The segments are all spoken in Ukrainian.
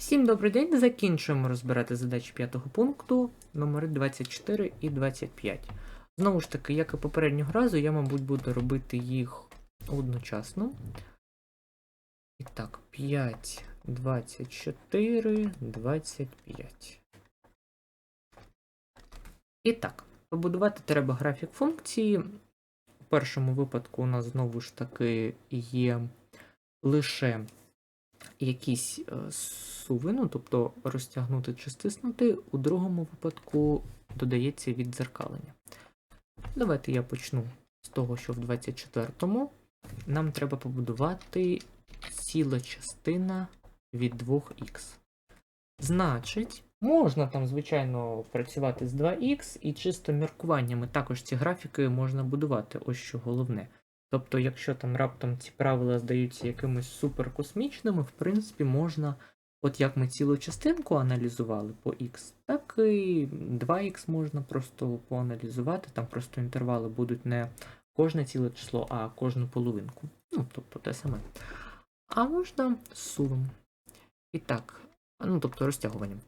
Всім добрий день. Закінчуємо розбирати задачі п'ятого пункту, номери 24 і 25. Знову ж таки, як і попереднього разу, я, мабуть, буду робити їх одночасно. І так, 5, 24, 25. І так, побудувати треба графік функції. У першому випадку у нас знову ж таки є лише якісь е, суви, ну, тобто розтягнути чи стиснути, у другому випадку додається віддзеркалення. Давайте я почну з того, що в 24-му нам треба побудувати ціла частина від 2х. Значить, можна там, звичайно, працювати з 2х, і чисто міркуваннями також ці графіки можна будувати, ось що головне. Тобто, якщо там раптом ці правила здаються якимись суперкосмічними, в принципі, можна, от як ми цілу частинку аналізували по x, так і 2х можна просто поаналізувати, там просто інтервали будуть не кожне ціле число, а кожну половинку. Ну, тобто те саме. А можна з сувом. І так, ну тобто розтягуванням.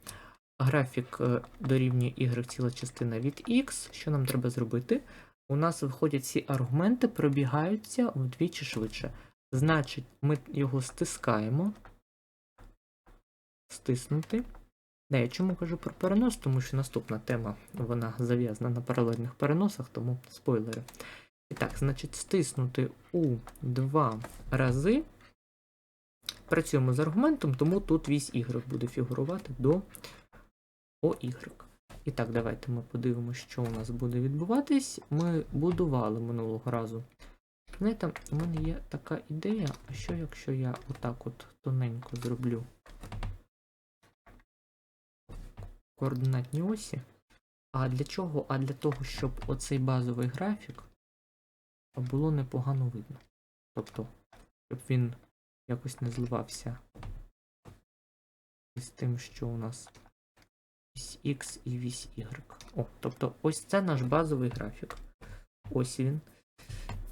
Графік е, дорівнює y ціла частина від x. Що нам треба зробити? У нас виходять ці аргументи, пробігаються вдвічі швидше. Значить, ми його стискаємо. Стиснути. Не, я чому кажу про перенос, тому що наступна тема вона зав'язана на паралельних переносах, тому спойлери. І так, значить, стиснути у два рази. Працюємо з аргументом, тому тут вісь y буде фігурувати до OY. І так, давайте ми подивимося, що у нас буде відбуватись. Ми будували минулого разу. Знаєте, у мене є така ідея, а що якщо я отак от тоненько зроблю координатні осі. А для чого? А для того, щоб оцей базовий графік було непогано видно. Тобто, щоб він якось не зливався з тим, що у нас вісь X і вісь Y. О, тобто ось це наш базовий графік. Ось він.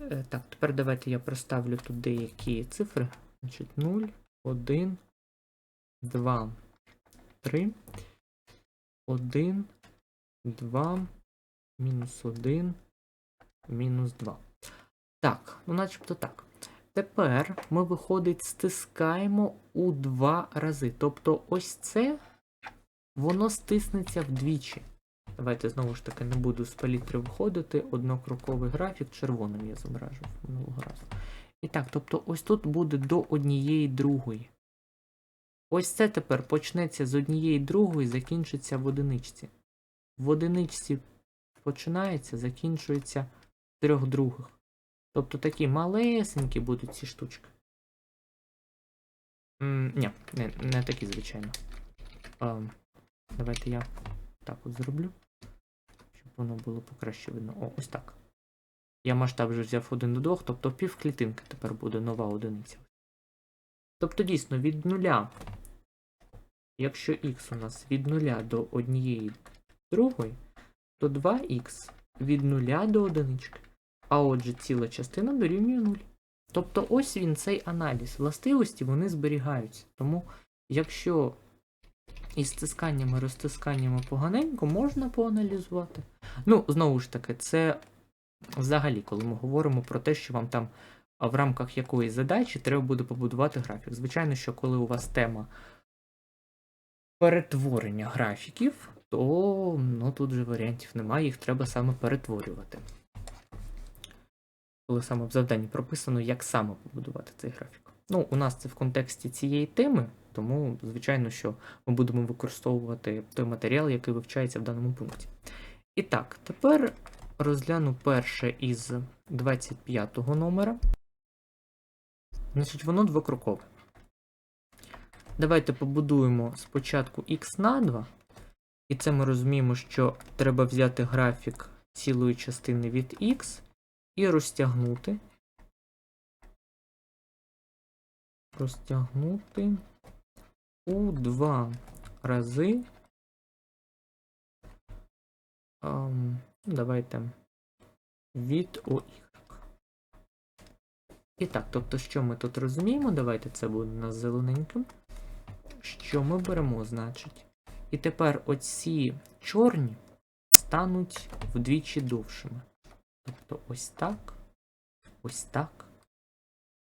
Е, так, тепер давайте я проставлю тут деякі цифри. Значить, 0, 1, 2, 3, 1, 2, мінус 1, мінус 2. Так, ну начебто так. Тепер ми, виходить, стискаємо у два рази. Тобто ось це воно стиснеться вдвічі. Давайте знову ж таки не буду з палітри виходити. Однокроковий графік червоним я зображив минулого разу. І так, тобто ось тут буде до однієї другої. Ось це тепер почнеться з однієї другої, закінчиться в одиничці. В одиничці починається, закінчується в трьох других. Тобто такі малесенькі будуть ці штучки. М, ні, не, не такі, звичайно. А, давайте я так от зроблю, щоб воно було покраще видно. О, ось так. Я масштаб вже взяв 1 до 2, тобто пів клітинки тепер буде нова одиниця. Тобто, дійсно, від нуля, якщо х у нас від нуля до однієї другої, то 2х від нуля до одинички. А отже, ціла частина дорівнює 0. Тобто ось він цей аналіз. Властивості вони зберігаються. Тому, якщо із стисканнями, розтисканнями поганенько, можна поаналізувати. Ну, знову ж таки, це взагалі, коли ми говоримо про те, що вам там в рамках якоїсь задачі треба буде побудувати графік. Звичайно, що коли у вас тема перетворення графіків, то ну, тут же варіантів немає, їх треба саме перетворювати. Коли саме в завданні прописано, як саме побудувати цей графік. Ну, у нас це в контексті цієї теми, тому, звичайно, що ми будемо використовувати той матеріал, який вивчається в даному пункті. І так, тепер розгляну перше із 25-го номера. Значить, воно двокрокове. Давайте побудуємо спочатку x на 2. І це ми розуміємо, що треба взяти графік цілої частини від x і розтягнути. Розтягнути у два рази. Ам, давайте від ОY. І так, тобто, що ми тут розуміємо? Давайте це буде у нас зелененьким. що ми беремо, значить. І тепер оці чорні стануть вдвічі довшими. Тобто ось так, ось так,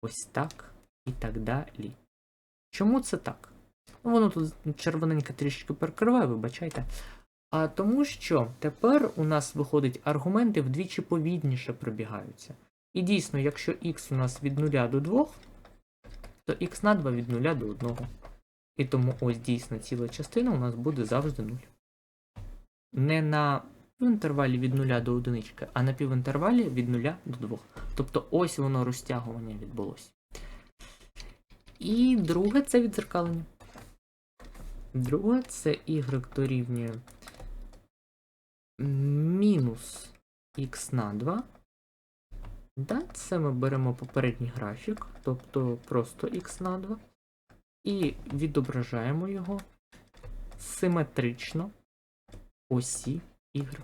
ось так і так далі. Чому це так? Ну, воно тут червоненьке трішки перекриває, вибачайте. А тому що тепер у нас виходить аргументи вдвічі повільніше пробігаються. І дійсно, якщо х у нас від 0 до 2, то х на 2 від 0 до 1. І тому ось дійсно ціла частина у нас буде завжди 0. Не на півінтервалі від 0 до 1, а на півінтервалі від 0 до 2. Тобто ось воно розтягування відбулося. І друге це відзеркалення. Друге це y дорівнює мінус х на 2. Да, це ми беремо попередній графік, тобто просто х на 2. І відображаємо його симетрично осі y.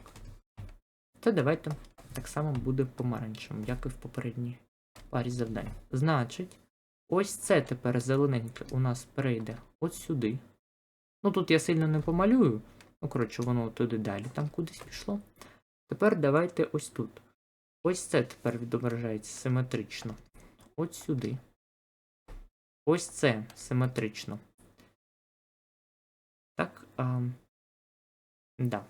Це давайте так само буде помаранчевим, як і в попередній парі завдань. Значить, ось це тепер зелененьке у нас перейде от сюди. Ну тут я сильно не помалюю. Ну, коротше, воно туди далі там кудись пішло. Тепер давайте ось тут. Ось це тепер відображається симетрично. От сюди. Ось це симетрично. Так. А, да.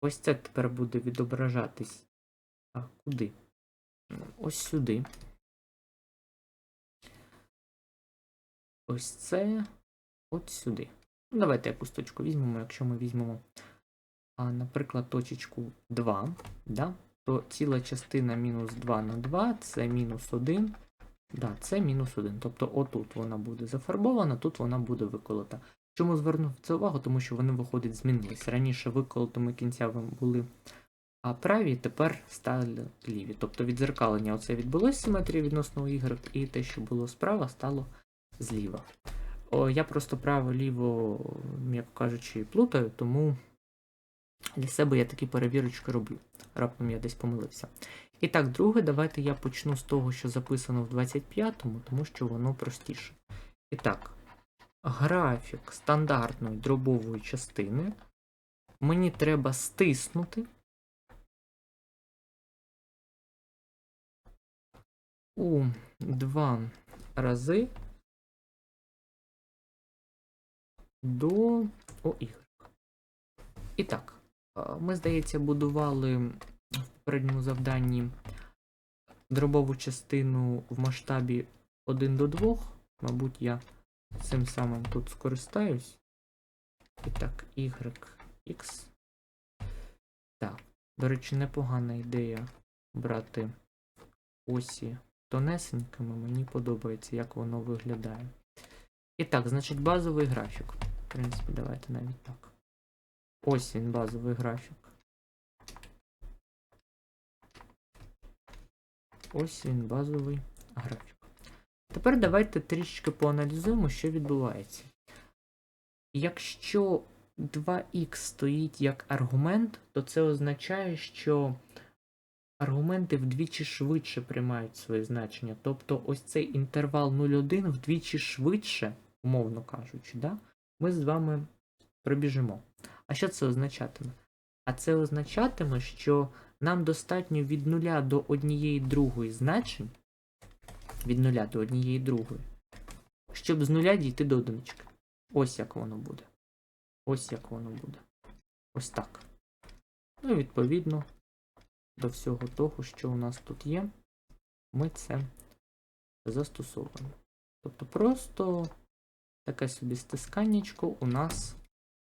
Ось це тепер буде відображатись. А куди? Ось сюди. Ось це. От сюди. Ну, давайте якусь точку візьмемо, якщо ми візьмемо, а, наприклад, точечку 2, да? то ціла частина мінус 2 на 2 це мінус 1. Да, це мінус 1. Тобто отут вона буде зафарбована, тут вона буде виколота. Чому звернув це увагу? Тому що вони, виходить, змінились. Раніше виколотими кінцями були а праві, тепер стали ліві. Тобто відзеркалення оце відбулося симетрія відносно Y, і те, що було справа, стало зліва. О, я просто право-ліво, м'яко кажучи, плутаю, тому для себе я такі перевірочки роблю. Раптом я десь помилився. І так, друге, давайте я почну з того, що записано в 25-му, тому що воно простіше. І так, графік стандартної дробової частини. Мені треба стиснути у два рази до ОY. І так, е, ми, здається, будували в попередньому завданні дробову частину в масштабі 1 до 2. Мабуть, я цим самим тут скористаюсь. І так, Y, X. Так, до речі, непогана ідея брати осі тонесенькими. Мені подобається, як воно виглядає. І так, значить, базовий графік. Принципі, давайте навіть так. Ось він, базовий графік. Ось він, базовий графік. Тепер давайте трішки поаналізуємо, що відбувається. Якщо 2х стоїть як аргумент, то це означає, що аргументи вдвічі швидше приймають своє значення. Тобто ось цей інтервал 0,1 вдвічі швидше, умовно кажучи, да, ми з вами пробіжимо. А що це означатиме? А це означатиме, що нам достатньо від 0 до однієї другої значень, від 0 до однієї другої, щоб з нуля дійти до одинички. Ось як воно буде. Ось як воно буде. Ось так. Ну і відповідно до всього того, що у нас тут є, ми це застосовуємо. Тобто просто таке собі стисканнячко у нас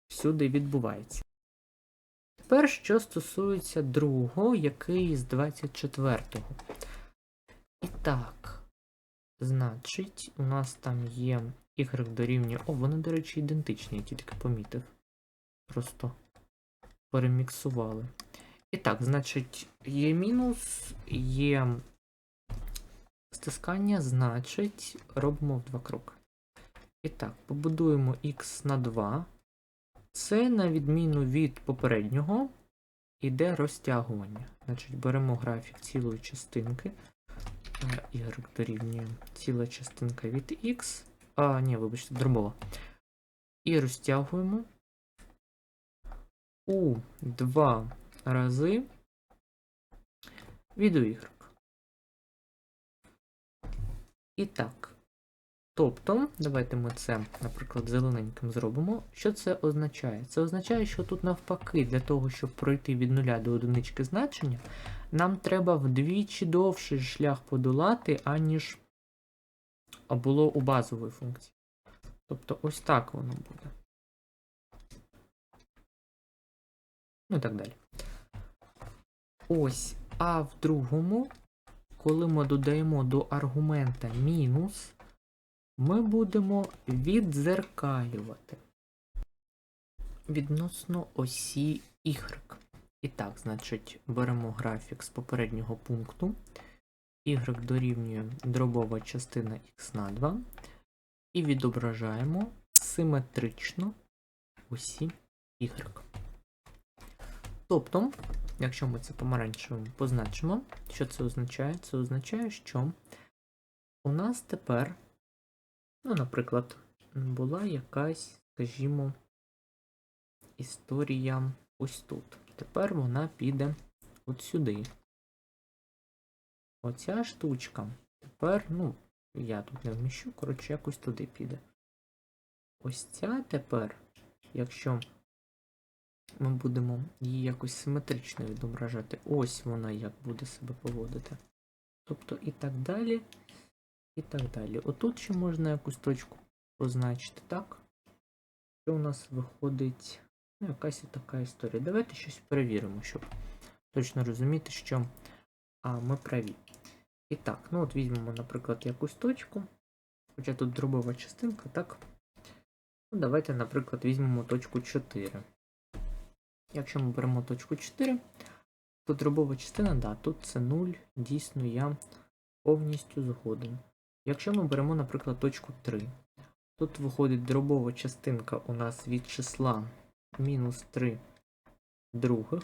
всюди відбувається. Тепер, що стосується другого, який з 24-го. І так, значить, у нас там є y дорівнює. О, вони, до речі, ідентичні, я тільки помітив. Просто переміксували. І так, значить, є мінус, є стискання, значить, робимо в два кроки. І так, побудуємо x на 2. Це, на відміну від попереднього, іде розтягування. Значить, беремо графік цілої частинки. Y дорівнює ціла частинка від x. А, ні, вибачте, дробова. і розтягуємо у два рази від y. І так. Тобто, давайте ми це, наприклад, зелененьким зробимо. Що це означає? Це означає, що тут навпаки, для того, щоб пройти від нуля до одинички значення, нам треба вдвічі довший шлях подолати, аніж було у базової функції. Тобто ось так воно буде. Ну і так далі. Ось, а в другому, коли ми додаємо до аргумента мінус, ми будемо віддзеркалювати відносно осі Y. І так, значить, беремо графік з попереднього пункту. Y дорівнює дробова частина x на 2 і відображаємо симетрично осі Y. Тобто, якщо ми це помаранчевим позначимо, що це означає? Це означає, що у нас тепер, ну, наприклад, була якась, скажімо, історія ось тут. Тепер вона піде от сюди. Оця штучка. Тепер, ну, я тут не вміщу, коротше, якось туди піде. Ось ця тепер, якщо ми будемо її якось симетрично відображати, ось вона як буде себе поводити. Тобто і так далі, і так далі. Отут ще можна якусь точку позначити, так? Що у нас виходить ну, якась така історія. Давайте щось перевіримо, щоб точно розуміти, що а, ми праві. І так, ну от візьмемо, наприклад, якусь точку. Хоча тут дробова частинка, так? Ну, давайте, наприклад, візьмемо точку 4. Якщо ми беремо точку 4, то дробова частина, да, тут це 0, дійсно я повністю згоден. Якщо ми беремо, наприклад, точку 3, тут виходить дробова частинка у нас від числа мінус 3 других.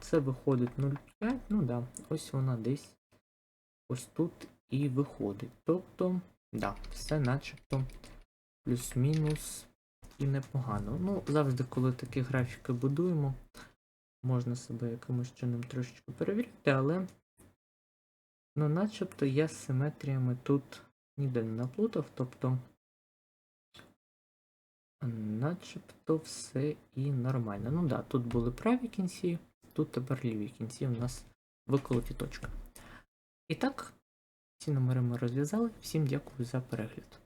Це виходить 0,5, ну да, ось вона десь ось тут і виходить. Тобто, да, все начебто плюс-мінус і непогано. Ну, завжди, коли такі графіки будуємо, можна себе якимось чином трошечки перевірити, але ну, начебто я з симетріями тут ніде не наплутав, тобто начебто все і нормально. Ну да, тут були праві кінці, тут тепер ліві кінці у нас виколоті точка. І так, ці номери ми розв'язали. Всім дякую за перегляд.